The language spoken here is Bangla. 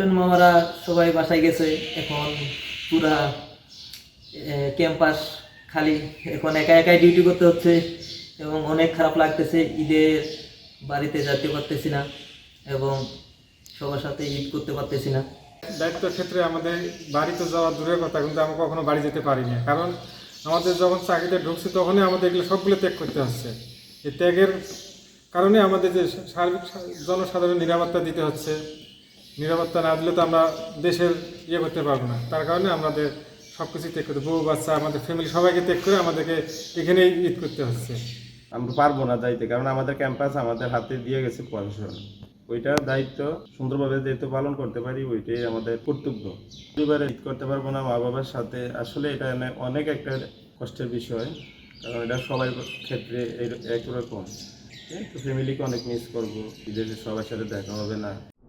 স্টুডেন্ট মামারা সবাই বাসায় গেছে, এখন পুরা ক্যাম্পাস খালি। এখন একা একাই ডিউটি করতে হচ্ছে এবং অনেক খারাপ লাগতেছে, ঈদের বাড়িতে যেতে পারতেছি না এবং সবার সাথে ঈদ করতে পারতেছি না। দায়িত্ব ক্ষেত্রে আমাদের বাড়িতে যাওয়া দূরের কথা, কিন্তু আমরা কখনো বাড়ি যেতে পারি না। কারণ আমাদের যখন চাকরিতে ঢুকছি, তখনই আমাদের এগুলো সবগুলো ত্যাগ করতে হচ্ছে। এই ত্যাগের কারণে আমাদের যে সার্বিক জনসাধারণ নিরাপত্তা দিতে হচ্ছে নিরাপত্তা না দিলে তো আমরা দেশের ইয়ে করতে পারব না। তার কারণে আমাদের সব কিছু ত্যাগ করতে বউ, বাচ্চা, আমাদের ফ্যামিলি সবাইকে ত্যাগ করে আমাদেরকে এখানেই ঈদ করতে হচ্ছে। আমরা পারব না যাইতে কারণ আমাদের ক্যাম্পাস আমাদের হাতে দিয়ে গেছে প্রশাসন। ওইটার দায়িত্ব সুন্দরভাবে যেহেতু পালন করতে পারি, ওইটাই আমাদের কর্তব্য। পরিবারে ঈদ করতে পারব না মা বাবার সাথে, আসলে এটা অনেক- একটা কষ্টের বিষয়, কারণ এটা সবাই ক্ষেত্রে একরকম। তো ফ্যামিলিকে অনেক মিস করব বিদেশে সবার সাথে দেখা হবে না।